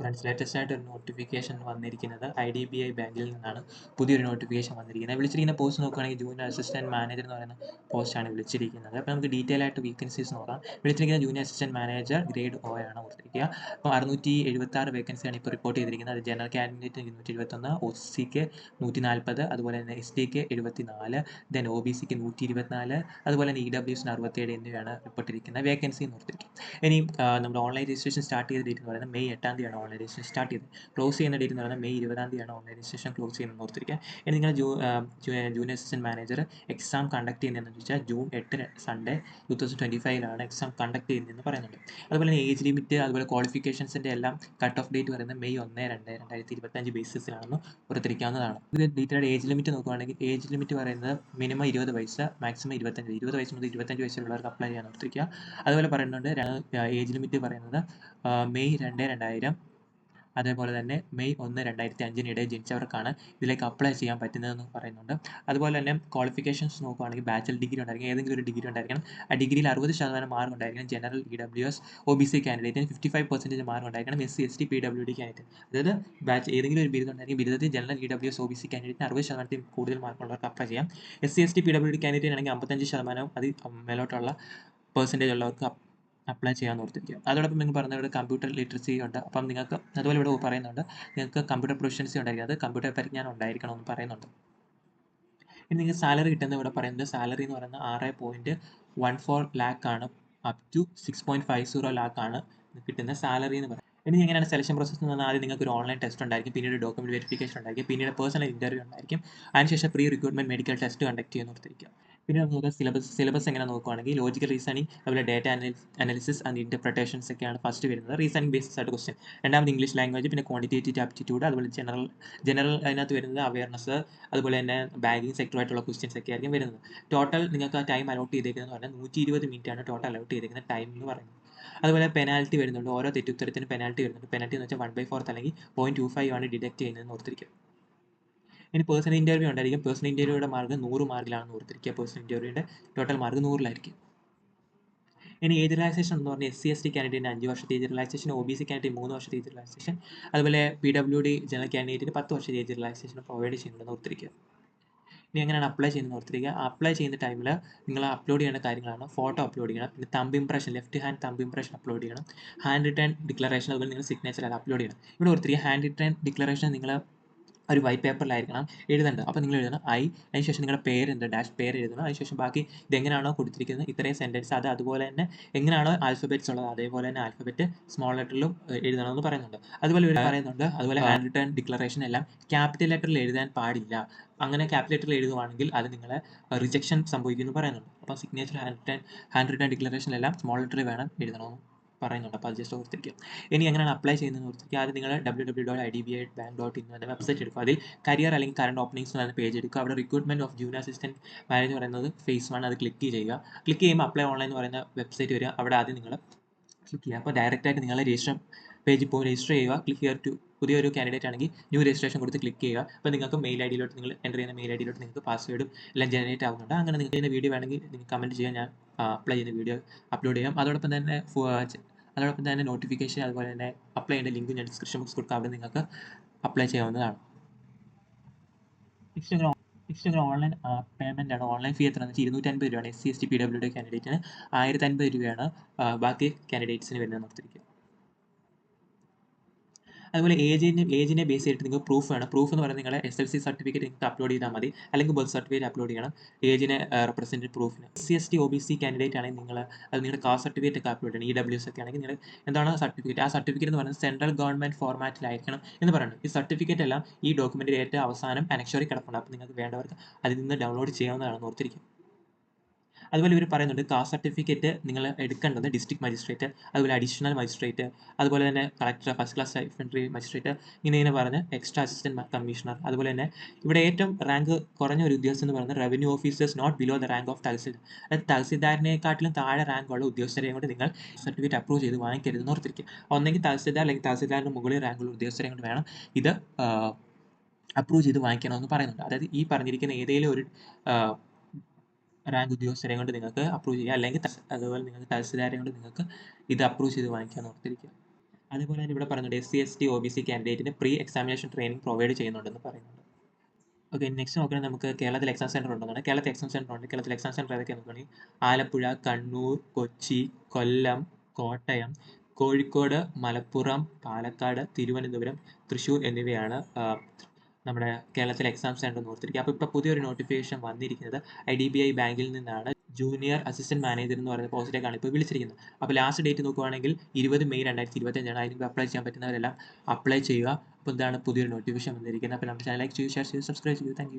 Friends latest ആയിട്ട് ഒരു notification വന്നിരിക്കുന്നത് ഐ ഡി ബി ഐ ബാങ്കിൽ നിന്നാണ്. പുതിയൊരു നോട്ടിഫിക്കേഷൻ വന്നിരിക്കുന്നത്. വിളിച്ചിരിക്കുന്ന പോസ്റ്റ് നോക്കുകയാണെങ്കിൽ ജൂനിയർ അസിസ്റ്റന്റ് മാനേജർ എന്ന് പറയുന്ന പോസ്റ്റാണ് വിളിച്ചിരിക്കുന്നത്. അപ്പോൾ നമുക്ക് ഡീറ്റെയിൽ ആയിട്ട് വേക്കൻസീസ് നോക്കാം. വിളിച്ചിരിക്കുന്ന junior assistant manager grade O ആണ് ഓർത്തിരിക്കുക അപ്പോൾ അറുന്നൂറ്റി എഴുപത്തി ആറ് വേക്കൻസിയാണ് ഇപ്പോൾ റിപ്പോർട്ട് ചെയ്തിരിക്കുന്നത്. അത് ജനറൽ കാൻഡിഡേറ്റ് ഇരുന്നൂറ്റി എഴുപത്തൊന്ന് ഒ സിക്ക് നൂറ്റി നാൽപ്പത് അതുപോലെ തന്നെ എസ് ഡിക്ക് എഴുപത്തി നാല് ദെൻ ഒ ബി സിക്ക് നൂറ്റി ഇരുപത്തിനാല് അതുപോലെ തന്നെ ഇ ഡബ്ല്യുസിന് അറുപത്തേഴ് എന്നിവയാണ് റിപ്പോർട്ട് ചെയ്തിരിക്കുന്നത്. വേക്കൻസി എന്ന് ഓർത്തിരിക്കും ഇനി നമ്മുടെ ഓൺലൈൻ രജിസ്ട്രേഷൻ സ്റ്റാർട്ട് ചെയ്ത ഡേറ്റ് എന്ന് പറയുന്നത് മെയ് എട്ടാം തീയതിയാണ് ഓൺലൈൻ രജിസ്ട്രേഷൻ സ്റ്റാർട്ട് ചെയ്തത്. ക്ലോസ് ചെയ്യുന്ന ഡേറ്റ് എന്ന് പറയുന്നത് മെയ് ഇരുപതാം തീയതിയാണ് ഓൺലൈൻ രജിസ്ട്രേഷൻ ക്ലോസ് ചെയ്യുന്നത്. ഓർത്തിരിക്കുക. ഇനി നിങ്ങൾ junior assistant manager exam conduct ചെയ്യുന്നതെന്ന് വെച്ചാൽ ജൂൺ എട്ടിന് സൺഡേ ടു തൗസൻഡ് ട്വന്റി ഫൈവിലാണ് എക്സാം കണ്ടക്ട് ചെയ്യുന്നതെന്ന് പറയുന്നുണ്ട്. അതുപോലെ തന്നെ ഏജ് ലിമിറ്റ് അതുപോലെ ക്വാളിഫിക്കേഷൻസിന്റെ എല്ലാം കട്ട് ഓഫ് ഡേറ്റ് പറയുന്നത് മെയ് ഒന്ന് രണ്ട് രണ്ടായിരത്തി ഇരുപത്തഞ്ച് ബേസിസിലാണെന്ന് ഓർത്തിരിക്കാവുന്നതാണ്. ഇത് ഡീറ്റെയിൽഡ് ഏജ് ലിമിറ്റ് നോക്കുകയാണെങ്കിൽ ഏജ് ലിമിറ്റ് പറയുന്നത് മിനിമം ഇരുപത് വയസ്സ് മാക്സിമം ഇരുപത്തഞ്ച് ഇരുപത് വയസ്സ് മുതൽ ഇരുപത്തഞ്ച് വയസ്സുള്ളവർക്ക് അപ്ലൈ ചെയ്യാൻ ഓർത്തിരിക്കുക. അതുപോലെ പറയുന്നുണ്ട് ഏജ് ലിമിറ്റ് പറയുന്നത് മെയ് രണ്ട് രണ്ടായിരം അതേപോലെ തന്നെ മെയ് ഒന്ന് രണ്ടായിരത്തി അഞ്ചിനിടയിൽ ജനിച്ചവർക്കാണ് ഇതിലേക്ക് അപ്ലൈ ചെയ്യാൻ പറ്റുന്നതെന്ന് പറയുന്നുണ്ട്. അതുപോലെ തന്നെ ക്വാളിഫിക്കേഷൻസ് നോക്കുകയാണെങ്കിൽ ബാച്ചലർ ഡിഗ്രി ഉണ്ടായിരിക്കണം ഏതെങ്കിലും ഒരു ഡിഗ്രി ഉണ്ടായിരിക്കണം. ആ ഡിഗ്രിയിൽ അറുപത് ശതമാനം മാർക്ക് ഉണ്ടായിരിക്കണം general E W S O B C കാൻഡിഡേറ്റിന് fifty five percentage mark ഉണ്ടായിരിക്കണം S C S T P W D candidate അതായത് ബാച്ച് ഏതെങ്കിലും ഒരു ബിരുദം ഉണ്ടായിരിക്കും ബിരുദത്തിൽ general E W S O B C കാൻഡിഡേറ്റിന് അറുപത് ശതമാനത്തിൽ കൂടുതൽ മാർക്കുള്ളവർക്ക് അപ്ലൈ ചെയ്യാം. S C S T P W D candidate ആണെങ്കിൽ അമ്പത്തഞ്ച് ശതമാനം അത് മേലോട്ടുള്ള പെർസെന്റേജ് ഉള്ളവർക്ക് അപ്ലൈ ചെയ്യാൻ ഓർത്തിരിക്കുക. അതോടൊപ്പം നിങ്ങൾ പറഞ്ഞ ഇവിടെ കമ്പ്യൂട്ടർ ലിറ്ററസി ഉണ്ട്. അപ്പം നിങ്ങൾക്ക് അതുപോലെ ഇവിടെ പറയുന്നുണ്ട്. നിങ്ങൾക്ക് കമ്പ്യൂട്ടർ പ്രൊഫഷൻസി ഉണ്ടായിരിക്കും. അത് കമ്പ്യൂട്ടർ പരിജ്ഞാനം ഉണ്ടായിരിക്കണം എന്ന് പറയുന്നുണ്ട്. ഇനി നിങ്ങൾക്ക് സാലറി കിട്ടുന്നത് ഇവിടെ പറയുന്നത് സാലറി എന്ന് പറയുന്നത് ആറ് പോയിന്റ് വൺ ഫോർ ലാക്ക് ആണ്. Up to six point five zero lakh ആണ് കിട്ടുന്ന സാലറി എന്ന് പറയുന്നത്. ഇനി എങ്ങനെയാണ് സെലക്ഷൻ പ്രോസസ്സ് എന്ന് പറഞ്ഞാൽ ആദ്യം നിങ്ങൾക്ക് ഒരു ഓൺലൈൻ ടെസ്റ്റ് ഉണ്ടായിരിക്കും. പിന്നീട് ഡോക്യുമെന്റ് വെരിഫിക്കേഷൻ ഉണ്ടായിരിക്കും. പിന്നീട് പേഴ്സണൽ ഇന്റർവ്യൂ ഉണ്ടായിരിക്കും. അതിനുശേഷം pre recruitment medical test conduct ചെയ്യാൻ ഓർത്തിരിക്കുക. പിന്നെ നമുക്ക് സിലബസ് സിലബസ് എങ്ങനെ നോക്കുകയാണെങ്കിൽ ലോജിക്കൽ റീസണിങ് അതുപോലെ ഡേറ്റ അനാലിസിസ് ആൻഡ് ഇന്റർപ്രിട്ടേഷൻസ് ഒക്കെയാണ് ഫസ്റ്റ് വരുന്നത്. റീസണിങ് ബേസിസ് ആയിട്ട് ക്വസ്റ്റ്യൻ രണ്ടാമത് ഇംഗ്ലീഷ് ലാംഗ്വേജ് പിന്നെ ക്വാണ്ടിറ്റേറ്റീവ് ആപ്റ്റിറ്റ്യൂഡ് അതുപോലെ ജനറൽ ജനറൽ അതിനകത്ത് വരുന്നത് അവയർനെസ് അതുപോലെ തന്നെ ബാങ്കിങ് സെക്ടറായിട്ടുള്ള ക്വസ്റ്റ്യൻസ് ഒക്കെ ആയിരിക്കും വരുന്നത്. ടോട്ടൽ നിങ്ങൾക്ക് ആ ടൈം അലോട്ട് ചെയ്തേക്കുന്നത് പറഞ്ഞാൽ നൂറ്റി ഇരുപത് മിനിറ്റ് ആണ് ടോട്ടൽ അലോട്ട് ചെയ്തേക്കുന്ന ടൈം എന്ന് പറയുന്നത്. അതുപോലെ പെനാൽറ്റി വരുന്നുണ്ട്. ഓരോ തെറ്റുത്തരത്തിന് പെനാൽറ്റി വരുന്നുണ്ട്. പെനാൽറ്റി എന്ന് വെച്ചാൽ വൺ ബൈ ഫോർത്ത് അല്ലെങ്കിൽ പോയിന്റ് ടു ഫൈവ് ആണ് ഡിഡക്ട് ചെയ്യുന്നത് ഓർത്തിരിക്കുക. ഇനി പേഴ്സണൽ ഇന്റർവ്യൂ ഉണ്ടായിരിക്കും. പേഴ്സണൽ ഇന്റർവ്യൂയുടെ മാർക്ക് നൂറ് മാർക്കിലാണെന്ന് ഓർത്തിരിക്കുക. പേഴ്സണൽ ഇന്റർവ്യൂവിന്റെ ടോട്ടൽ മാർക്ക് നൂറിലായിരിക്കും. ഇനി ഏജ് റിലാക്സേഷൻ എന്ന് പറഞ്ഞാൽ എസ് സി എസ് ടി കാൻഡിഡേറ്റിന് അഞ്ച് വർഷത്തെ age relaxation O B C candidate മൂന്ന് വർഷത്തെ ഏജ് റിലാക്സേഷൻ അതുപോലെ പി ഡബ്ല്യു ഡി ജനറൽ കാൻഡിഡേറ്റിന് പത്ത് വർഷത്തെ ഏജ് റിലാക്സേഷൻ പ്രൊവൈഡ് ചെയ്യുന്നുണ്ടെന്ന് ഓർത്തിരിക്കുക. ഇനി എങ്ങനെയാണ് അപ്ലൈ ചെയ്യുന്നത് ഓർത്തിരിക്കുക. അപ്ലൈ ചെയ്യുന്ന ടൈമിൽ നിങ്ങൾ അപ്ലോഡ് ചെയ്യേണ്ട കാര്യങ്ങളാണ്. ഫോട്ടോ അപ്ലോഡ് ചെയ്യണം. പിന്നെ thumb impression left hand thumb impression upload ചെയ്യണം. ഹാൻഡ് റിട്ടേൺ ഡിക്ലറേഷൻ അതുപോലെ നിങ്ങൾ സിഗ്നേച്ചർ അത് അപ്ലോഡ് ചെയ്യണം. ഇവിടെ ഓർത്തിരിക്കുക. ഹാൻഡ് റിട്ടേൺ ഡിക്ലറേഷൻ നിങ്ങൾ ഒരു വൈറ്റ് പേപ്പറിലായിരിക്കണം എഴുതേണ്ടത്. അപ്പോൾ നിങ്ങൾ എഴുതണം ഐ അതിനുശേഷം നിങ്ങളുടെ പേര് എന്ത് ഡാഷ് പേര് എഴുതണം. അതിനുശേഷം ബാക്കി ഇതെങ്ങനെയാണോ കൊടുത്തിരിക്കുന്നത്? ഇത്രയും സെന്റൻസ് അത് അതുപോലെ തന്നെ എങ്ങനെയാണോ ആൽഫബറ്റ്സ് ഉള്ളത്? അതേപോലെ തന്നെ ആൽഫബറ്റ് സ്മോൾ ലെറ്ററിലും എഴുതണം എന്ന് പറയുന്നുണ്ട്. അതുപോലെ ഇവിടെ പറയുന്നുണ്ട് അതുപോലെ ഹാൻഡ് റിട്ടേൺ ഡിക്ലറേഷൻ എല്ലാം ക്യാപിറ്റൽ ലെറ്ററിൽ എഴുതാൻ പാടില്ല. അങ്ങനെ ക്യാപിറ്റൽ ലെറ്ററിൽ എഴുതുവാണെങ്കിൽ അത് നിങ്ങളെ റിജക്ഷൻ സംഭവിക്കുമെന്ന് പറയുന്നുണ്ട്. അപ്പോൾ signature hand written hand written declaration എല്ലാം സ്മോൾ ലെറ്ററിൽ വേണം എഴുതണമെന്ന്. പറയുന്നുണ്ട്. അപ്പോൾ അത് ജസ്റ്റ് ഓർത്തിരിക്കും ഇനി എങ്ങനെയാണ് അപ്ലൈ ചെയ്യുന്നത് ഓർത്തിരിക്കുക. ആദ്യം നിങ്ങൾ W W dot I D B I bank dot in എന്ന വെബ്സൈറ്റ് എടുക്കുക. അതിൽ കരിയർ അല്ലെങ്കിൽ കറണ്ട് ഓപ്പണിംഗ്സ് എന്ന പേജ് എടുക്കുക. അവിടെ recruitment of junior assistant manage പറയുന്നത് ഫേസ് വൺ അത് ക്ലിക്ക് ചെയ്യുക. ക്ലിക്ക് ചെയ്യുമ്പോൾ അപ്ലൈ ഓൺലൈൻ എന്ന് പറയുന്ന വെബ്സൈറ്റ് വരിക. അവിടെ ആദ്യം നിങ്ങൾ ക്ലിക്ക് ചെയ്യുക. അപ്പോൾ ഡയറക്റ്റ് ആയിട്ട് നിങ്ങൾ രജിസ്റ്റർ പേജിൽ പോയി രജിസ്റ്റർ ചെയ്യുക. ക്ലിക്ക് ഹിയർ ടു പുതിയൊരു കാൻഡിഡേറ്റ് ആണെങ്കിൽ ന്യൂ രജിസ്ട്രേഷൻ കൊടുത്ത് ക്ലിക്ക് ചെയ്യുക. അപ്പോൾ നിങ്ങൾക്ക് മെയിൽ ഐ ഡിയിലോട്ട് നിങ്ങൾ എന്റർ ചെയ്യുന്ന മെയിൽ ഐ ഡിയിലോട്ട് നിങ്ങൾക്ക് പാസ്വേഡും എല്ലാം ജനറേറ്റ് ആവുന്നുണ്ട്. അങ്ങനെ നിങ്ങൾക്ക് ഇതിന്റെ വീഡിയോ വേണമെങ്കിൽ നിങ്ങൾക്ക് കമന്റ് ചെയ്യാൻ ഞാൻ അപ്ലൈ ചെയ്യുന്ന വീഡിയോ അപ്ലോഡ് ചെയ്യാം. അതോടൊപ്പം തന്നെ അതോടൊപ്പം തന്നെ നോട്ടിഫിക്കേഷൻ അതുപോലെ തന്നെ അപ്ലൈ ചെയ്യേണ്ട ലിങ്ക് ഞാൻ ഡിസ്ക്രിപ്ഷൻ ബോക്സ് കൊടുക്കാം. അവിടെ നിങ്ങൾക്ക് അപ്ലൈ ചെയ്യാവുന്നതാണ്. നെക്സ്റ്റ് നിങ്ങൾ നെക്സ്റ്റ് നിങ്ങൾ ഓൺലൈൻ പേയ്മെന്റ് ആണ്. ഓൺലൈൻ ഫീ എത്രയാണെന്ന് വെച്ചാൽ ഇരുന്നൂറ്റൻപത് രൂപയാണ്. S C S T P W D കാൻഡിഡേറ്റിന് ആയിരത്തി അൻപത് രൂപയാണ് ബാക്കി കാൻഡിഡേറ്റ്സിന് വരുന്നത് നിർത്തിരിക്കുക അതുപോലെ ഏജിനെ ഏജിനെ ബേസ് ചെയ്തിട്ട് നിങ്ങൾക്ക് പ്രൂഫ് വേണം. പ്രൂഫ് എന്ന് പറയുന്നത് നിങ്ങളുടെ എസ് എൽ സി സർട്ടിഫിക്കറ്റ് നിങ്ങൾക്ക് അപ്ലോഡ് ചെയ്താൽ മതി. അല്ലെങ്കിൽ ബർത്ത് സർട്ടിഫിക്കറ്റ് അപ്ലോഡ് ചെയ്യണം. ഏജിനെ represent പ്രൂഫിന് C S T O B C candidate ആണെങ്കിൽ നിങ്ങൾ അത് നിങ്ങളുടെ കാസ്റ്റ് സർട്ടിഫിക്കറ്റ് ഒക്കെ അപ്ലോഡ് ചെയ്യണം. ഇ ഡബ്ല്യു എസ് ഒക്കെ ആണെങ്കിൽ നിങ്ങൾ എന്താണ് സർട്ടിഫിക്കറ്റ് ആ സർട്ടിഫിക്കറ്റ് എന്ന് പറയുന്നത് സെൻട്രൽ ഗവൺമെന്റ് ഫോർമാറ്റിലായിരിക്കണം എന്ന് പറയുന്നത്. ഈ സർട്ടിഫിക്കറ്റ് എല്ലാം ഈ ഡോക്യുമെന്റിൽ ഏറ്റവും അവസാനം അനക്ഷറി കിടപ്പുണ്ട്. അപ്പോൾ നിങ്ങൾക്ക് വേണ്ടവർക്ക് അതിൽ നിന്ന് ഡൗൺലോഡ് ചെയ്യാവുന്നതാണ് ഓർത്തിരിക്കും അതുപോലെ ഇവർ പറയുന്നുണ്ട് കാസ്റ്റ് സർട്ടിഫിക്കറ്റ് നിങ്ങൾ എടുക്കേണ്ടത് ഡിസ്ട്രിക്ട് മജിസ്ട്രേറ്റ് അതുപോലെ അഡീഷണൽ മജിസ്ട്രേറ്റ് അതുപോലെ തന്നെ collector first class infantry magistrate ഇങ്ങനെ ഇങ്ങനെ പറഞ്ഞ് എക്സ്ട്രാ അസിസ്റ്റന്റ് കമ്മീഷണർ അതുപോലെ തന്നെ ഇവിടെ ഏറ്റവും റാങ്ക് കുറഞ്ഞ ഒരു ഉദ്യോഗസ്ഥൻ എന്ന് പറയുന്നത് revenue officers not below the rank of tahsil. അതായത് തഹസിൽദാരിനെക്കാട്ടിലും താഴെ റാങ്ക് ഉള്ള ഉദ്യോഗസ്ഥരെ കൊണ്ട് നിങ്ങൾ സർട്ടിഫിക്കറ്റ് അപ്രൂവ് ചെയ്ത് വാങ്ങിക്കരുതെന്ന് ഓർത്തിരിക്കുക. ഒന്നെങ്കിൽ തഹസിൽദാർ അല്ലെങ്കിൽ തഹസിൽദാരിന് മുകളിൽ റാങ്കുള്ള ഉദ്യോഗസ്ഥരെ കൊണ്ട് വേണം ഇത് അപ്രൂവ് ചെയ്ത് വാങ്ങിക്കണമെന്ന് പറയുന്നുണ്ട്. അതായത് ഈ പറഞ്ഞിരിക്കുന്ന ഏതെങ്കിലും ഒരു റാങ്ക് ഉദ്യോഗസ്ഥരെ കൊണ്ട് നിങ്ങൾക്ക് അപ്രൂവ് ചെയ്യാം. അല്ലെങ്കിൽ അതുപോലെ നിങ്ങൾക്ക് തഹസിൽദാരെ കൊണ്ട് നിങ്ങൾക്ക് ഇത് അപ്രൂവ് ചെയ്ത് വാങ്ങിക്കാൻ ഓർത്തിരിക്കുക. അതുപോലെ തന്നെ ഇവിടെ പറയുന്നുണ്ട് S C S T O B C കാൻഡിഡേറ്റിന് pre examination training provide ചെയ്യുന്നുണ്ടെന്ന് പറയുന്നുണ്ട്. ഓക്കെ നെക്സ്റ്റ് നോക്കുകയാണെങ്കിൽ നമുക്ക് കേരളത്തിൽ എക്സാം സെന്റർ ഉണ്ടെന്നാണ്. കേരളത്തിൽ എക്സാം സെന്റർ ഉണ്ട്. കേരളത്തിൽ എക്സാം സെന്റർ ഏതൊക്കെ നോക്കുകയാണെങ്കിൽ ആലപ്പുഴ കണ്ണൂർ കൊച്ചി കൊല്ലം കോട്ടയം കോഴിക്കോട് മലപ്പുറം പാലക്കാട് തിരുവനന്തപുരം തൃശ്ശൂർ എന്നിവയാണ് നമ്മുടെ കേരളത്തിലെ എക്സാം സെന്റർ എന്ന് ഓർത്തിരിക്കുക. അപ്പോൾ ഇപ്പോൾ പുതിയൊരു നോട്ടിഫിക്കേഷൻ വന്നിരിക്കുന്നത് ഐ ഡി ബി ഐ ബാങ്കിൽ നിന്നാണ് ജൂനിയർ അസിസ്റ്റന്റ് മാനേജർ എന്ന് പറയുന്ന പോസ്റ്റിലേക്കാണ് ഇപ്പോൾ വിളിച്ചിരിക്കുന്നത്. അപ്പോൾ ലാസ്റ്റ് ഡേറ്റ് നോക്കുവാണെങ്കിൽ ഇരുപത് മെയ് രണ്ടായിരത്തി ഇരുപത്തഞ്ചാണ് അതിന് അപ്ലൈ ചെയ്യാൻ പറ്റുന്നവരെല്ലാം അപ്ലൈ ചെയ്യുക. അപ്പോൾ ഇതാണ് പുതിയൊരു നോട്ടിഫിക്കേഷൻ വന്നിരിക്കുന്നത്. അപ്പോൾ നമ്മുടെ ചാനൽ ലൈക്ക് ചെയ്യുക ഷെയർ ചെയ്യുക സബ്സ്ക്രൈബ് ചെയ്യുക താങ്ക്